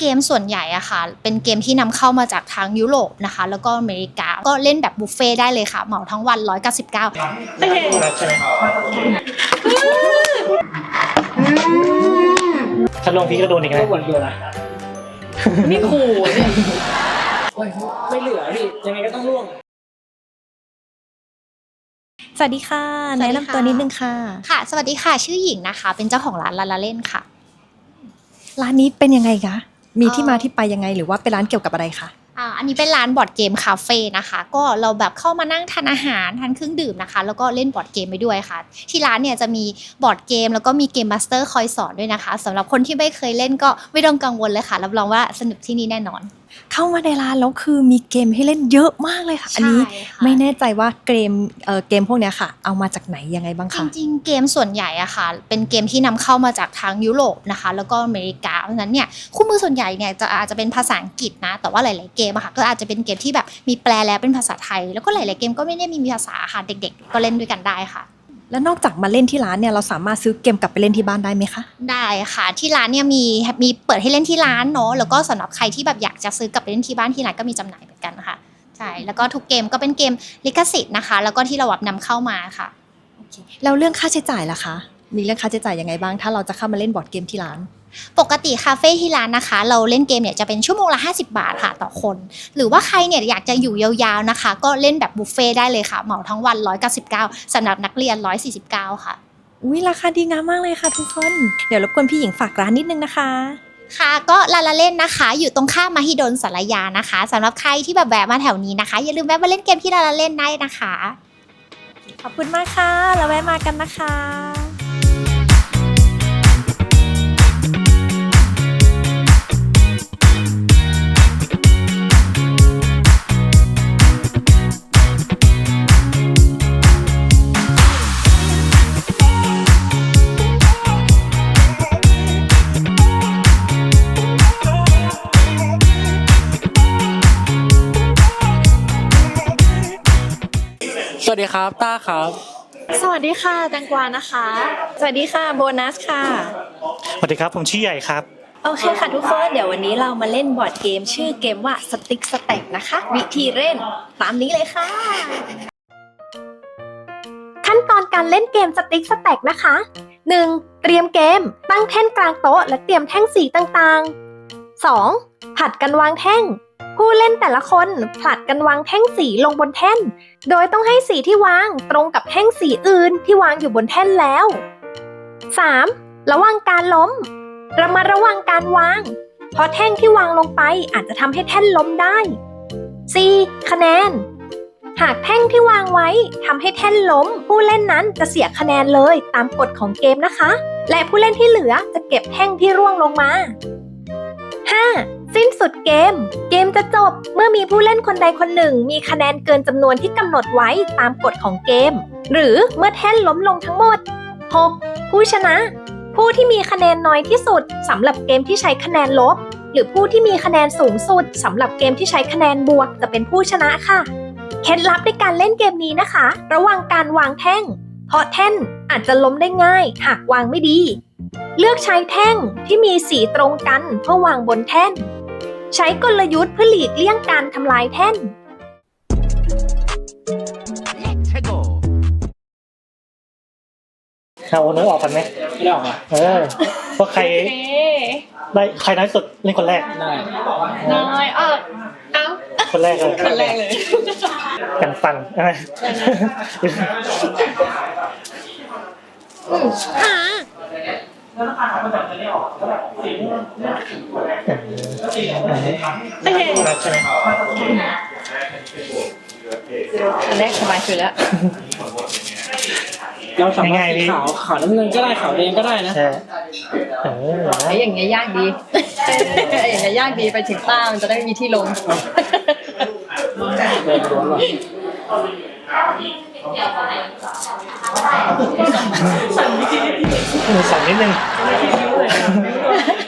เกมส่วนใหญ่อะค่ะ เป็นเกมที่นำเข้ามาจากทางยุโรปนะคะ แล้วก็อเมริกา ก็เล่นแบบบุฟเฟ่ต์ได้เลยค่ะ เหมาทั้งวัน 199ถ้าลงพีก็โดนอีกก็นะเหมือนกันนะนี่ขู่เนี่ยโอ้ยไม่เหลือพี่ยังไงก็ต้องร่วงสวัสดีค่ะสวัสดีค่ะแนะนำตัวนิดนึงค่ะ ค่ะ สวัสดีค่ะ ชื่อหญิงนะคะ เป็นเจ้าของร้านลาลาเล่นค่ะ ร้านนี้เป็นยังไงคะ มีเอ่อที่มาที่ไปยังไงหรือว่าเป็นร้านเกี่ยวกับอะไรคะอ่าอันนี้เป็นร้านบอร์ดเกมคาเฟ่นะคะ ก็เราแบบเข้ามานั่งทานอาหารทานเครื่องดื่มนะคะ แล้วก็เล่นบอร์ดเกมไปด้วยค่ะ ที่ร้านเนี่ยจะมีบอร์ดเกม แล้วก็มีเกมมาสเตอร์คอยสอนด้วยนะคะสำหรับคนที่ไม่เคยเล่นก็ไม่ต้องกังวลเลยค่ะรับรองว่าสนุกที่นี่แน่นอน เข้ามาในร้านแล้วคือมีเกมให้เล่นเยอะมากเลยค่ะ อันนี้ใช่ค่ะไม่แน่ใจว่าเกมเอ่อเกมพวกเนี้ยค่ะ เอามาจากไหนยังไงบ้างจคะริงๆ เกมส่วนใหญ่อะค่ะ เป็นเกมที่นำเข้ามาจากทางยุโรปนะคะ แล้วก็อเมริกา เพราะฉะนั้นเนี่ยคู่มือส่วนใหญ่เนี่ยจะอาจจะเป็นภาษาอังกฤษนะ แต่ว่าหลาย ๆ เกมอะค่ะ ก็อาจจะเป็นเกมที่แบบมีแปลแล้วเป็นภาษาไทย แล้วก็หลาย ๆ เกมก็ไม่ได้มีภาษาค่ะ เด็ก ๆ ก็เล่นด้วยกันได้ค่ะ แล้วนอกจากมาเล่นที่ร้านเนี่ยเราสามารถซื้อเกมกลับไปเล่นที่บ้านได้ไหมคะ ได้ค่ะที่ร้านเนี่ยมีมีเปิดให้เล่นที่ร้านเนาะแล้วก็สำหรับใครที่แบบอยากจะซื้อกลับไปเล่นที่บ้านที่ร้านก็มีจำหน่ายเหมือนกันค่ะใช่แล้วก็ทุกเกมก็เป็นเกมลิขสิทธิ์นะคะ แล้วก็ที่เราแบบนำเข้ามาค่ะแล้วเรื่องค่าใช้จ่ายล่ะคะ มีเรื่องค่าใช้จ่ายยังไงบ้าง ถ้าเราจะเข้ามาเล่นบอร์ดเกมที่ร้าน ปกติคาเฟ่ที่ร้านนะคะ เราเล่นเกมเนี่ยจะเป็นชั่วโมงละ 50 บาทค่ะต่อคน หรือว่าใครเนี่ยอยากจะอยู่ยาวๆนะคะ ก็เล่นแบบบุฟเฟ่ต์ได้เลยค่ะ เหมาทั้งวัน 199สำหรับนักเรียน 149 ค่ะ อุ้ยราคาดีงามมากเลยค่ะทุกคน เดี๋ยวรบกวนพี่หญิงฝากร้านนิดนึงนะคะ ค่ะ ก็ลาลาเล่นนะคะ อยู่ตรงข้ามมหิดลสารยานะคะสำหรับใครที่แบบแวะมาแถวนี้นะคะ อย่าลืมแวะมาเล่นเกมที่ลาลาเล่นได้นะคะ ขอบคุณมากค่ะแล้วแวะมากันนะคะ สวัสดีครับต้าครับ สวัสดีค่ะแตงกวานะคะ สวัสดีค่ะโบนัสค่ะ สวัสดีครับ ผมชื่อใหญ่ครับ โอเคค่ะทุกคนเดี๋ยววันนี้เรามาเล่นบอร์ดเกม ชื่อเกมว่าสติ๊กสแต็กนะคะ วิธีเล่นตามนี้เลยค่ะ ขั้นตอนการเล่นเกมสติ๊กสแต็กนะคะ 1. เตรียมเกม ตั้งแท่นกลางโต๊ะ และเตรียมแท่งสีต่างๆ 2. ผัดกันวางแท่ง ผู้เล่นแต่ละคนผลัดกันวางแท่งสีลงบนแท่น โดยต้องให้สีที่วางตรงกับแท่งสีอื่นที่วางอยู่บนแท่นแล้ว 3. ระวังการล้ม ระมัดระวังการวาง เพราะแท่งที่วางลงไปอาจจะทำให้แท่นล้มได้ 4. คะแนน หากแท่งที่วางไว้ทำให้แท่นล้ม ผู้เล่นนั้นจะเสียคะแนนเลยตามกฎของเกมนะคะ และผู้เล่นที่เหลือจะเก็บแท่งที่ร่วงลงมา 5. สิ้นสุดเกม เกมจะจบเมื่อมีผู้เล่นคนใดคนหนึ่ง มีคะแนนเกินจำนวนที่กำหนดไว้ตามกฎของเกม หรือเมื่อแท่นล้มลงทั้งหมด 6. ผู้ชนะ ผู้ที่มีคะแนนน้อยที่สุดสำหรับเกมที่ใช้คะแนนลบ หรือผู้ที่มีคะแนนสูงสุดสำหรับเกมที่ใช้คะแนนบวกจะเป็นผู้ชนะค่ะเคล็ดลับในการเล่นเกมนี้นะคะ ระวังการวางแท่ง เพราะแท่นอาจจะล้มได้ง่าย หากวางไม่ดี เลือกใช้แท่งที่มีสีตรงกันเพื่อวางบนแท่น ใช้กลยุทธ์เพื่อหลีกเลี่ยงการทำลายแท่น เอาโอเนอร์ออกกันไหมไม่ได้ออกมาเออเพราะใครได้ใครน้อยสุดเล่นคนแรก ได้น้อยออกเอ้าคนแรกเลยคนแรกเลยกันฟันอะไรอั นแรกสบายสุดแล้วเราสามารถสีขาวขาวน้ำเงินก็ได้ขาวแดงก็ได้นะใช่เออไอ้อย่างเงี้ยยากดีไอ้อย่างเงี้ยยากดีไปถึงต้ามันจะได้มีที่ลง แดงล้วนว่ะมือสั่นนิดนึง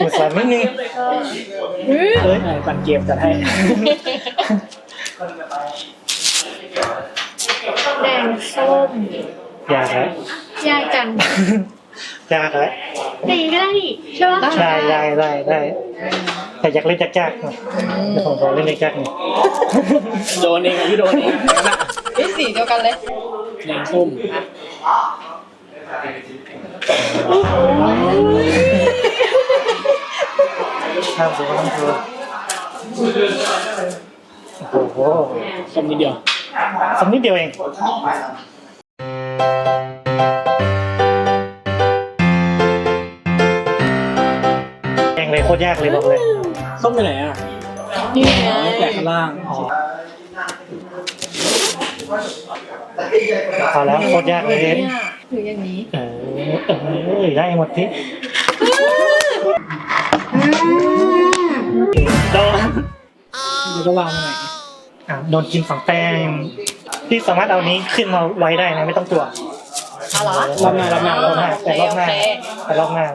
มือสั่นนิดนึงเฮ้ยใช่ปั่นเกมจัดให้แดงส้มยากแล้วยากจังยากแล้วอย่างงี้ก็ได้นี่ใช่ปะได้ได้ได้ได้แต่อยากเล่นยากๆหน่อยเดี๋ยวผมขอเล่นยากๆหน่อยโดนเองอะพี่โดนเองนะนี่สีเดียวกันเลย แดงส้มห้ามดูห้ามดูโอ้โหส้มนิดเดียวสักนิดเดียวเองแกงเลยโคตรยากเลยบอกเลยส้มไปไหนอะนี่ไงแปะข้างล่างอ๋อ เอาแล้วโคตรยากเลยเนี่ยถืออย่างนี้เออเออได้หมดที่โดนแล้วก็วางไว้ไหนอะโดนกินสองแต้มพี่สามารถเอานี้ขึ้นมาไว้ได้นะไม่ต้องตัวเอาเหรอรอบหน้ารอบหน้ารรออบบหหน้าน้าแต่รอบหน้าโอเคแต่รอบหน้า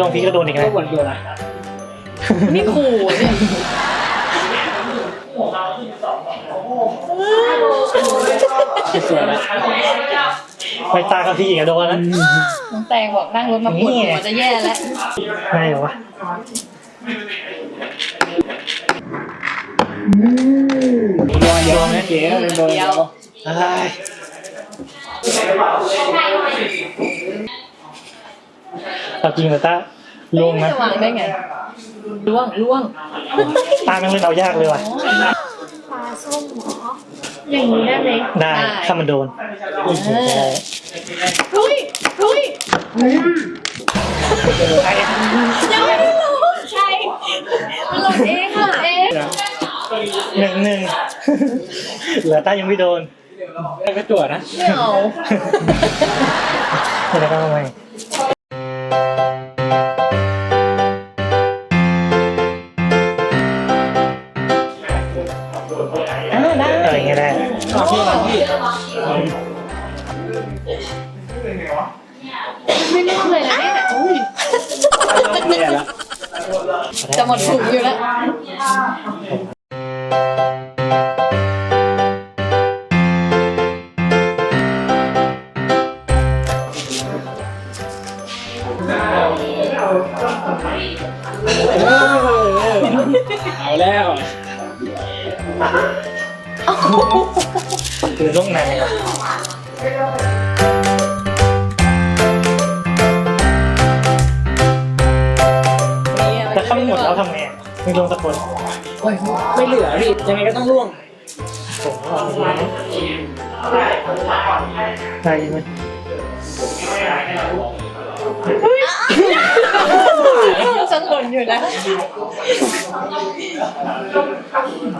ลงพี่ก็โดนอีกก็นะวนเดียวนะนี่ขู่เนี่ยสวยๆแล้วไปตากับพี่อีกอะโดนแล้วน้องแตงบอกนั่งรถมาปวดหัวจะแย่แล้วได้เหรอวะโดนเดียวนะเก๋เป็นโดนเดียวเอ้ย เอาจริงเหรอตาลงนะจะวางได้ไงล่วงล่วงตาแม่งเล่นเอายากเลยว่ะอย่างนี้ได้ไหมได้ถ้ามันโดนได้รุยรุยยังไม่ได้รู้ใช่มันหล่นเองหล่นเองหนึ่งหนึ่งเหลือตายังไม่โดนแล้วก็จั่วนะไม่เอาเดี๋ยวเราทำไม อ่าได้อะไรเงี้ยได้ขอบพี่ครับพี่ไม่รู้เลยนะเนี่ยอุ้ยแย่แล้วจะหมดถุงอยู่แล้ว ไงอะไม่ลงสักคนโอ้ยไม่เหลือพี่ยังไงก็ต้องล่วงผมเอาไปนะได้ไหมฉันหล่นอยู่นะ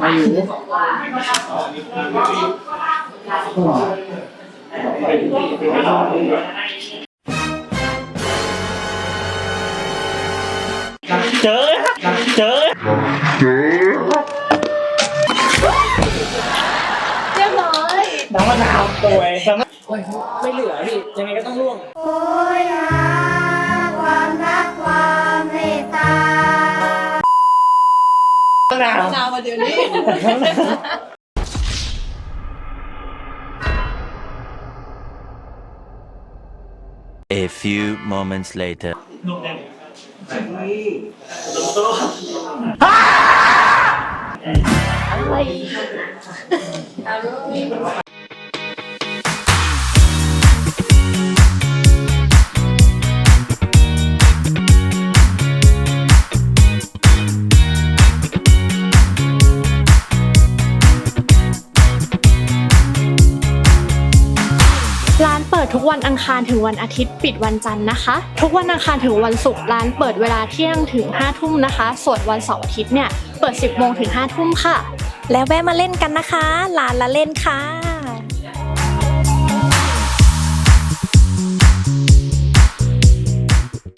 มาอยู่ เจอเจอเจอเจ้าหน่อยน้ำมะนาวป่วยโอ้ยไม่เหลือพี่ยังไงก็ต้องร่วงโอ้ยนะความรักความเมตตามะนาวมะนาวเดี๋ยวนี้เอ few moments later ลูกแดง ร้ วันอังคารถึงวันอาทิตย์ปิดวันจันทร์นะคะ ทุกวันอังคารถึงวันศุกร์ร้านเปิดเวลาเที่ยงถึง5ทุ่มนะคะ ส่วนวันเสาร์อาทิตย์เนี่ยเปิด 10โมงถึง5ทุ่มค่ะ แล้วแวะมาเล่นกันนะคะลานละเล่นค่ะ